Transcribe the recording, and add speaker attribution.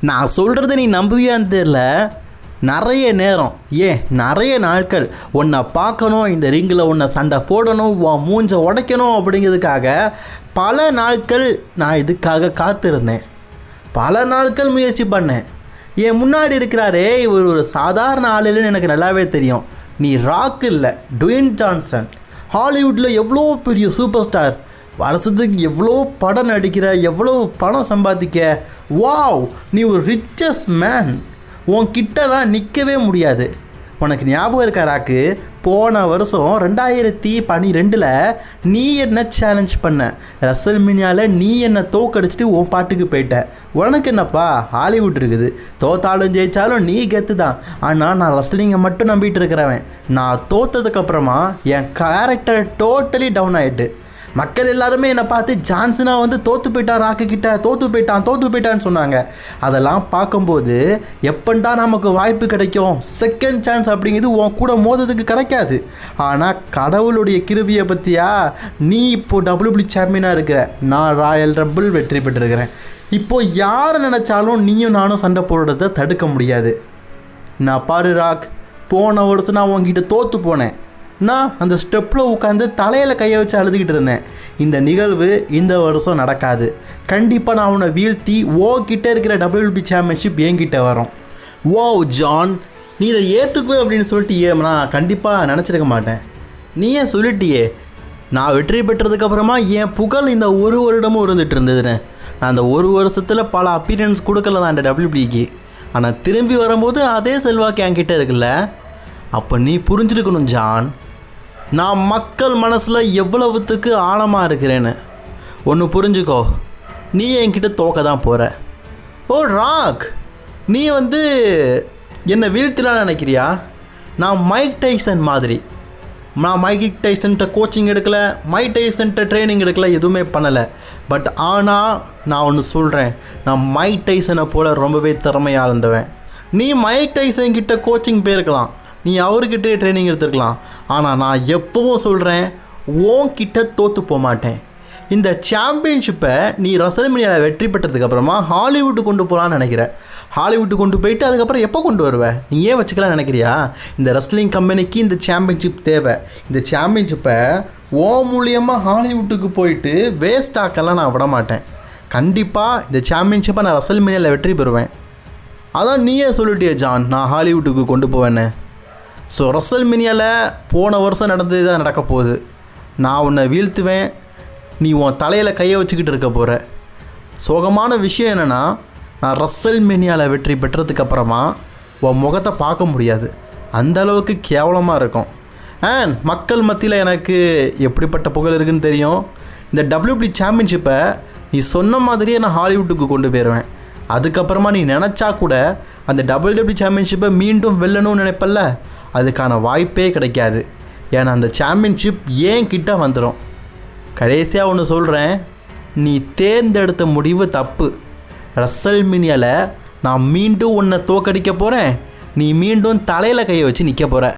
Speaker 1: நான் சொல்கிறத நீ நம்புவியான்னு தெரில நிறைய நேரம் ஏன் நிறைய நாட்கள் உன்னை பார்க்கணும் இந்த ரிங்கில் உன்னை சண்டை போடணும் உன் மூஞ்சை உடைக்கணும் அப்படிங்கிறதுக்காக பல நாட்கள் நான் இதுக்காக காத்திருந்தேன். பல நாட்கள் முயற்சி பண்ணேன். என் முன்னாடி இருக்கிறாரே இவர் ஒரு சாதாரண ஆளுன்னு எனக்கு நல்லாவே தெரியும். நீ ராக் இல்லை டுயின் ஜான்சன். ஹாலிவுட்டில் எவ்வளோ பெரிய சூப்பர் ஸ்டார் வருஷத்துக்கு எவ்வளோ படம் நடிக்கிற எவ்வளோ பணம் சம்பாதிக்க வாவ் நீ ஒரு ரிச்சஸ்ட் மேன் உன் தான் நிற்கவே முடியாது. உனக்கு ஞாபகம் இருக்கா ராக்கு? போன வருஷம் ரெண்டாயிரத்தி பனிரெண்டில் நீ என்ன சேலஞ்ச் பண்ண? ரசல் மினியாவில் நீ என்னை தோக்கடிச்சிட்டு உன் பாட்டுக்கு போயிட்ட? உனக்கு என்னப்பா ஹாலிவுட் இருக்குது. தோத்தாலும் ஜெயிச்சாலும் நீ கெத்து தான். ஆனால் நான் ரஸ்லிங்கை மட்டும் நம்பிட்டு இருக்கிறவன். நான் தோத்ததுக்கப்புறமா என் கேரக்டர் டோட்டலி டவுன் ஆகிட்டு மக்கள் எல்லாருமே என்னை பார்த்து ஜான்சனா வந்து தோத்து போயிட்டான் ராக்கு கிட்ட. தோத்து போயிட்டான் தோத்து போயிட்டான்னு சொன்னாங்க. அதெல்லாம் பார்க்கும்போது எப்பண்டா நமக்கு வாய்ப்பு கிடைக்கும்? செகண்ட் சான்ஸ் அப்படிங்கிறது உன் கூட மோதுறதுக்கு கிடைக்காது. ஆனால் கடவுளுடைய கிருபியை பற்றியா நீ இப்போ டபிள்யூபிள்யூ சாம்பியனாக இருக்கிற. நான் ராயல் ரம்பிள் வெற்றி பெற்றிருக்கிறேன். இப்போ யார் நினச்சாலும் நீயும் நானும் சண்டை போடுறத தடுக்க முடியாது. நான் பாரு ராக் போன வருஷம் நான் உங்ககிட்ட தோற்று போனேன். நான் அந்த ஸ்டெப்பில் உட்காந்து தலையில் கையை வச்சு அழுதுகிட்டு இருந்தேன். இந்த நிகழ்வு இந்த வருஷம் நடக்காது. கண்டிப்பாக நான் அவனை வீழ்த்தி ஓ கிட்டே இருக்கிற டபிள்யூபி சாம்பியன்ஷிப் என்கிட்ட வரும். ஓ ஜான் நீ இதை ஏற்றுக்குவே அப்படின்னு சொல்லிட்டு ஏன் நான் கண்டிப்பாக நினச்சிருக்க மாட்டேன். நீ ஏன் சொல்லிட்டியே? நான் வெற்றி பெற்றதுக்கப்புறமா என் புகழ் இந்த ஒரு வருடமும் இருந்துகிட்டு இருந்ததுன்னு. நான் அந்த ஒரு வருஷத்தில் பல அப்பீரியன்ஸ் கொடுக்கல தான் அந்த டபிள்யூபிக்கு ஆனால் திரும்பி வரும்போது அதே செல்வாக்கு என்கிட்ட இருக்குல்ல? அப்போ நீ புரிஞ்சிருக்கணும் ஜான். நான் மக்கள் மனசில் எவ்வளவுத்துக்கு ஆழமாக இருக்கிறேன்னு. ஒன்று புரிஞ்சுக்கோ. நீ என்கிட்ட தோக்க தான் போகிற ஓ ராக்! நீ வந்து என்னை வீழ்த்திலாம் நினைக்கிறியா? நான் மைக் டைசன் மாதிரி. நான் மைக் டைசன்ட்ட கோச்சிங் எடுக்கல மைக் டைசன்ட்ட ட்ரைனிங் எடுக்கல எதுவுமே பண்ணலை. பட் ஆனால் நான் ஒன்று சொல்கிறேன் நான் மைக் டைசனை போல் ரொம்பவே திறமையாக இருந்தவன் நீ மைக் டைசன் கிட்ட கோச்சிங் போயிருக்கலாம். நீ அவர்கிட்டே ட்ரைனிங் எடுத்துருக்கலாம். ஆனால் நான் எப்பவும் சொல்கிறேன் ஓங்கிட்ட தோற்று போக மாட்டேன். இந்த சாம்பியன்ஷிப்பை நீ ரசல்மினியாவில் வெற்றி பெற்றதுக்கப்புறமா ஹாலிவுட்டு கொண்டு போகலான்னு நினைக்கிற. ஹாலிவுட்டு கொண்டு போயிட்டு அதுக்கப்புறம் எப்போ கொண்டு வருவ? நீ ஏன் வச்சுக்கலாம் நினைக்கிறியா? இந்த ரெஸ்லிங் கம்பெனிக்கு இந்த சாம்பியன்ஷிப் தேவை. இந்த சாம்பியன்ஷிப்பை ஓ மூலியமாக ஹாலிவுட்டுக்கு போயிட்டு வேஸ்ட் ஆக்கெல்லாம் நான் விட மாட்டேன். கண்டிப்பாக இந்த சாம்பியன்ஷிப்பை நான் ரசல்மினியாவில் வெற்றி பெறுவேன். அதான் நீயே சொல்லிட்டியே ஜான். நான் ஹாலிவுட்டுக்கு கொண்டு போவேன்னு. ஸோ ரசல் மினியாவில் போன வருஷம் நடந்தது தான் நடக்க போகுது. நான் உன்னை வீழ்த்துவேன். நீ உன் தலையில் கையை வச்சுக்கிட்டு இருக்க போகிற சோகமான விஷயம் என்னென்னா நான் ரசல் மினியாவில் வெற்றி பெற்றதுக்கப்புறமா உன் முகத்தை பார்க்க முடியாது. அந்த அளவுக்கு கேவலமாக இருக்கும். அண்ட் மக்கள் மத்தியில் எனக்கு எப்படிப்பட்ட புகழ் இருக்குன்னு தெரியும். இந்த டபிள்யூபி சாம்பியன்ஷிப்பை நீ சொன்ன மாதிரியே நான் ஹாலிவுட்டுக்கு கொண்டு போயிடுவேன் அதுக்கப்புறமா நீ நினச்சா கூட அந்த டபுள் டபிள்யூ சாம்பியன்ஷிப்பை மீண்டும் வெல்லணும்னு நினைப்பல்ல. அதுக்கான வாய்ப்பே கிடைக்காது. ஏன்னா அந்த சாம்பியன்ஷிப் ஏன் கிட்ட வந்துடும் கடைசியாக ஒன்று சொல்கிறேன் நீ தேர்ந்தெடுத்த முடிவு தப்பு. ரசல் மினியாவில் நான் மீண்டும் உன்னை தோக்கடிக்க போகிறேன் நீ மீண்டும் தலையில் கையை வச்சு நிற்க போகிற